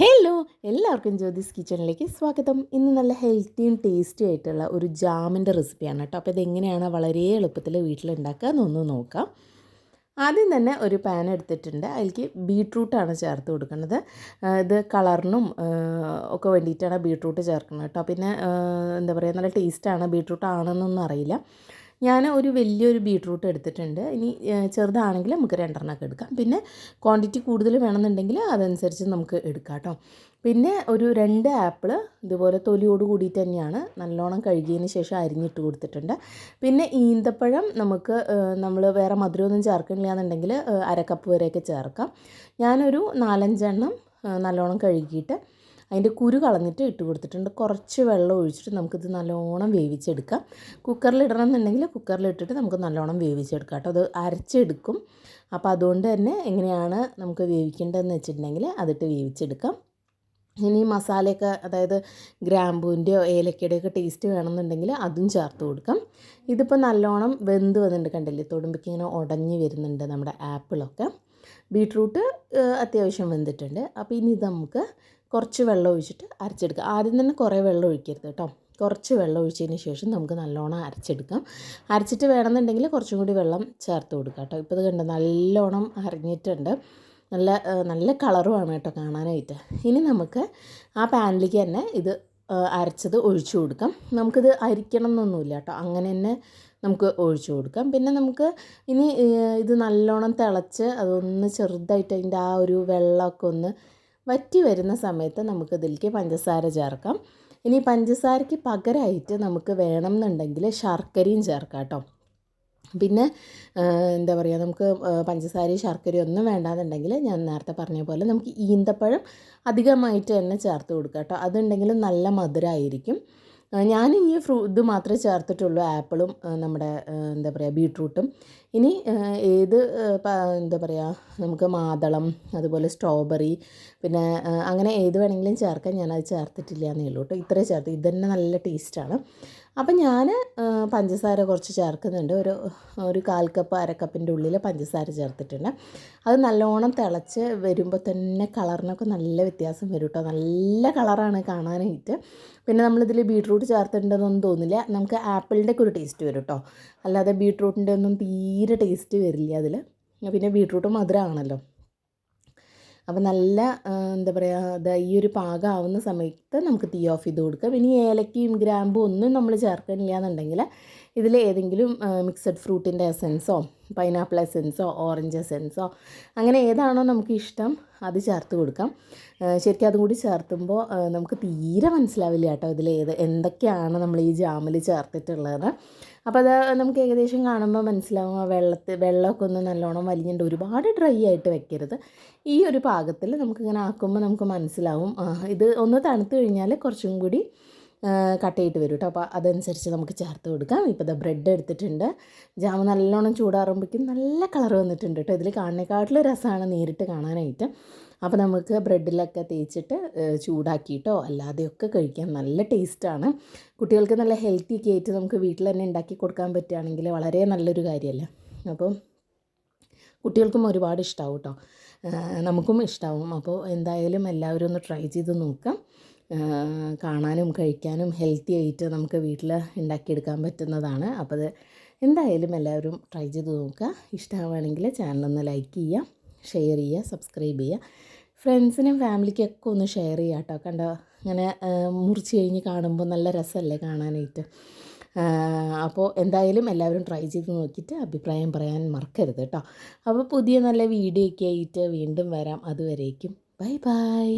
Hello എല്ലാവർക്കും ജ്യോതിസ് കിച്ചണിലേക്ക് സ്വാഗതം. ഇന്ന് നല്ല ഹെൽത്തിയും ടേസ്റ്റി ആയിട്ടുള്ള ഒരു ജാമിന്റെ റെസിപ്പിയാണ് കേട്ടോ. അപ്പോൾ ഇതെങ്ങനെയാണ് വളരെ എളുപ്പത്തിൽ വീട്ടിലുണ്ടാക്കുക എന്നൊന്ന് നോക്കാം. ആദ്യം തന്നെ ഒരു പാൻ എടുത്തിട്ടുണ്ട്. അതിലേക്ക് ബീട്രൂട്ടാണ് ചേർത്ത് കൊടുക്കുന്നത്. ഇത് കളറിനും ഒക്കെ വേണ്ടിയിട്ടാണ് ബീട്രൂട്ട് ചേർക്കുന്നത് കേട്ടോ. പിന്നെ എന്താ പറയുക നല്ല ടേസ്റ്റാണ് ബീട്രൂട്ട് ആണെന്നൊന്നും അറിയില്ല. ഞാൻ ഒരു വലിയൊരു ബീട്രൂട്ട് എടുത്തിട്ടുണ്ട്. ഇനി ചെറുതാണെങ്കിൽ നമുക്ക് രണ്ടെണ്ണമൊക്കെ എടുക്കാം. പിന്നെ ക്വാണ്ടിറ്റി കൂടുതൽ വേണമെന്നുണ്ടെങ്കിൽ അതനുസരിച്ച് നമുക്ക് എടുക്കാം കേട്ടോ. പിന്നെ ഒരു രണ്ട് ആപ്പിൾ ഇതുപോലെ തൊലിയോട് കൂടിയിട്ട് തന്നെയാണ് നല്ലോണം കഴുകിയതിന് ശേഷം അരിഞ്ഞിട്ട് കൊടുത്തിട്ടുണ്ട്. പിന്നെ ഈന്തപ്പഴം നമുക്ക് നമ്മൾ വേറെ മധുരമൊന്നും ചേർക്കണില്ല എന്നുണ്ടെങ്കിൽ അരക്കപ്പ് വരെയൊക്കെ ചേർക്കാം. ഞാനൊരു നാലഞ്ചെണ്ണം നല്ലോണം കഴുകിയിട്ട് അതിന്റെ കുരു കളഞ്ഞിട്ട് ഇട്ട് കൊടുത്തിട്ടുണ്ട്. കുറച്ച് വെള്ളം ഒഴിച്ചിട്ട് നമുക്കിത് നല്ലോണം വേവിച്ചെടുക്കാം. കുക്കറിൽ ഇടണം എന്നുണ്ടെങ്കിൽ കുക്കറിൽ ഇട്ടിട്ട് നമുക്ക് നല്ലോണം വേവിച്ചെടുക്കാം കേട്ടോ. അത് അരച്ചെടുക്കും. അപ്പോൾ അതുകൊണ്ട് തന്നെ എങ്ങനെയാണ് നമുക്ക് വേവിക്കേണ്ടതെന്ന് വെച്ചിട്ടുണ്ടെങ്കിൽ അതിട്ട് വേവിച്ചെടുക്കാം. ഇനി മസാലയൊക്കെ അതായത് ഗ്രാമ്പൂവിന്റെയോ ഏലക്കയുടെയൊക്കെ ടേസ്റ്റ് വേണമെന്നുണ്ടെങ്കിൽ അതും ചേർത്ത് കൊടുക്കാം. ഇതിപ്പോൾ നല്ലോണം വെന്ത് വന്നിട്ടുണ്ട് കണ്ടില്ലേ? തൊടുമ്പിക്കിങ്ങനെ ഉടഞ്ഞ് വരുന്നുണ്ട് നമ്മുടെ ആപ്പിളൊക്കെ. ബീട്രൂട്ട് അത്യാവശ്യം വെന്തിട്ടുണ്ട്. അപ്പോൾ ഇനി ഇത് നമുക്ക് കുറച്ച് വെള്ളം ഒഴിച്ചിട്ട് അരച്ചെടുക്കുക ആദ്യം തന്നെ കുറേ വെള്ളം ഒഴിക്കരുത് കേട്ടോ. കുറച്ച് വെള്ളം ഒഴിച്ചതിന് ശേഷം നമുക്ക് നല്ലോണം അരച്ചെടുക്കാം. അരച്ചിട്ട് വേണമെന്നുണ്ടെങ്കിൽ കുറച്ചും കൂടി വെള്ളം ചേർത്ത് കൊടുക്കാം കേട്ടോ. ഇപ്പോൾ ഇത് കണ്ട് നല്ലോണം അരഞ്ഞിട്ടുണ്ട്. നല്ല നല്ല കളറുമാണ് കേട്ടോ കാണാനായിട്ട്. ഇനി നമുക്ക് ആ പാനിലേക്ക് തന്നെ ഇത് അരച്ചത് ഒഴിച്ചു കൊടുക്കാം. നമുക്കിത് അരിക്കണം എന്നൊന്നുമില്ല കേട്ടോ. അങ്ങനെ തന്നെ നമുക്ക് ഒഴിച്ചു കൊടുക്കാം. പിന്നെ നമുക്ക് ഇനി ഇത് നല്ലോണം തിളച്ച് അതൊന്ന് ചെറുതായിട്ട് അതിന്റെ ആ ഒരു വെള്ളമൊക്കെ ഒന്ന് വറ്റി വരുന്ന സമയത്ത് നമുക്ക് ഇതിലേക്ക് പഞ്ചസാര ചേർക്കാം. ഇനി പഞ്ചസാരയ്ക്ക് പകരമായിട്ട് നമുക്ക് വേണമെന്നുണ്ടെങ്കിൽ ശർക്കരയും ചേർക്കാം കേട്ടോ. പിന്നെ എന്താ പറയുക നമുക്ക് പഞ്ചസാരയും ശർക്കരയും ഒന്നും വേണ്ടാന്നുണ്ടെങ്കിൽ ഞാൻ നേരത്തെ പറഞ്ഞ പോലെ നമുക്ക് ഈന്തപ്പഴം അധികമായിട്ട് തന്നെ ചേർത്ത് കൊടുക്കാം കേട്ടോ. അതുണ്ടെങ്കിൽ നല്ല മധുരമായിരിക്കും ഞാൻ ഈ ഫ്രൂ ഇത് മാത്രമേ ചേർത്തിട്ടുള്ളൂ. ആപ്പിളും നമ്മുടെ എന്താ പറയുക ബീട്രൂട്ടും. ഇനി ഏത് എന്താ പറയുക നമുക്ക് മാതളം അതുപോലെ സ്ട്രോബെറി പിന്നെ അങ്ങനെ ഏത് വേണമെങ്കിലും ചേർക്കാൻ ഞാനത് ചേർത്തിട്ടില്ല എന്നേ ഉള്ളൂ കേട്ടോ. ഇത്രയും ചേർത്ത്. ഇത് തന്നെ നല്ല ടേസ്റ്റാണ്. അപ്പം ഞാൻ പഞ്ചസാര കുറച്ച് ചേർക്കുന്നുണ്ട്. ഒരു ഒരു കാൽ കപ്പ് അരക്കപ്പിന്റെ ഉള്ളിൽ പഞ്ചസാര ചേർത്തിട്ടുണ്ട്. അത് നല്ലോണം തിളച്ച് വരുമ്പോൾ തന്നെ കളറിനൊക്കെ നല്ല വ്യത്യാസം വരും കേട്ടോ. നല്ല കളറാണ് കാണാനായിട്ട്. പിന്നെ നമ്മളിതിൽ ബീട്രൂട്ട് ചേർത്തിട്ടുണ്ടെന്നൊന്നും തോന്നില്ല. നമുക്ക് ആപ്പിളിന്റെ ഒക്കെ ഒരു ടേസ്റ്റ് വരും കേട്ടോ. അല്ലാതെ ബീട്രൂട്ടിന്റെ ഒന്നും തീരെ ടേസ്റ്റ് വരില്ല അതിൽ. പിന്നെ ബീട്രൂട്ട് മധുരമാണല്ലോ. അപ്പോൾ നല്ല എന്താ പറയുക ഈ ഒരു പാകമാവുന്ന സമയത്ത് നമുക്ക് തീ ഓഫ് ചെയ്ത് കൊടുക്കാം. ഇനി ഏലക്കയും ഗ്രാമ്പും ഒന്നും നമ്മൾ ചേർക്കണില്ല എന്നുണ്ടെങ്കിൽ ഇതിൽ ഏതെങ്കിലും മിക്സഡ് ഫ്രൂട്ടിന്റെ എസെൻസോ പൈനാപ്പിൾ എസെൻസോ ഓറഞ്ച് എസെൻസോ അങ്ങനെ ഏതാണോ നമുക്ക് ഇഷ്ടം അത് ചേർത്ത് കൊടുക്കാം. ശരിക്കും അതും കൂടി ചേർത്തുമ്പോൾ നമുക്ക് തീരെ മനസ്സിലാവില്ല കേട്ടോ ഇതിൽ ഏത് എന്തൊക്കെയാണ് നമ്മൾ ഈ ജാമിൽ ചേർത്തിട്ടുള്ളത്. അപ്പോൾ അത് നമുക്ക് ഏകദേശം കാണുമ്പോൾ മനസ്സിലാവും ആ വെള്ളത്തിൽ വെള്ളമൊക്കെ ഒന്ന് നല്ലോണം വലിഞ്ഞിട്ട് ഒരുപാട് ഡ്രൈ ആയിട്ട് വെക്കരുത്. ഈ ഒരു പാകത്തിൽ നമുക്കിങ്ങനെ ആക്കുമ്പോൾ നമുക്ക് മനസ്സിലാവും. ഇത് ഒന്ന് തണുത്ത് കഴിഞ്ഞാൽ കുറച്ചും കൂടി കട്ടയിട്ട് വരും കേട്ടോ അപ്പോൾ അതനുസരിച്ച് നമുക്ക് ചേർത്ത് കൊടുക്കാം. ഇപ്പോൾ ഇതാ ബ്രെഡ് എടുത്തിട്ടുണ്ട്. ജാമ് നല്ലോണം ചൂടാറുമ്പോഴേക്കും നല്ല കളർ വന്നിട്ടുണ്ട് കേട്ടോ ഇതിൽ കാണുന്നേക്കാട്ടിലും രസമാണ് നേരിട്ട് കാണാനായിട്ട്. അപ്പോൾ നമുക്ക് ബ്രെഡിലൊക്കെ തേച്ചിട്ട് ചൂടാക്കിയിട്ടോ അല്ലാതെയൊക്കെ കഴിക്കാൻ നല്ല ടേസ്റ്റാണ് കുട്ടികൾക്ക് നല്ല ഹെൽത്തി ഒക്കെ ആയിട്ട് നമുക്ക് വീട്ടിൽ തന്നെ ഉണ്ടാക്കി കൊടുക്കാൻ പറ്റുകയാണെങ്കിൽ വളരെ നല്ലൊരു കാര്യമല്ലേ? അപ്പം കുട്ടികൾക്കും ഒരുപാട് ഇഷ്ടമാവും കേട്ടോ നമുക്കും ഇഷ്ടമാവും അപ്പോൾ എന്തായാലും എല്ലാവരും ഒന്ന് ട്രൈ ചെയ്ത് നോക്കാം. കാണാനും കഴിക്കാനും ഹെൽത്തി ആയിട്ട് നമുക്ക് വീട്ടിൽ ഉണ്ടാക്കിയെടുക്കാൻ പറ്റുന്നതാണ്. അപ്പോൾ അത് എന്തായാലും എല്ലാവരും ട്രൈ ചെയ്ത് നോക്കുക ഇഷ്ടമാവുകയാണെങ്കിൽ ചാനലൊന്ന് ലൈക്ക് ചെയ്യുക ഷെയർ ചെയ്യുക സബ്സ്ക്രൈബ് ചെയ്യുക ഫ്രണ്ട്സിനും ഫാമിലിക്കൊക്കെ ഒന്ന് ഷെയർ ചെയ്യുക കേട്ടോ കണ്ടോ? അങ്ങനെ മുറിച്ച് കഴിഞ്ഞ് കാണുമ്പോൾ നല്ല രസമല്ലേ കാണാനായിട്ട്. അപ്പോൾ എന്തായാലും എല്ലാവരും ട്രൈ ചെയ്ത് നോക്കിയിട്ട് അഭിപ്രായം പറയാൻ മറക്കരുത് കേട്ടോ അപ്പോൾ പുതിയ നല്ല വീഡിയോ ഒക്കെ ആയിട്ട് വീണ്ടും വരാം. അതുവരേക്കും. Bye bye.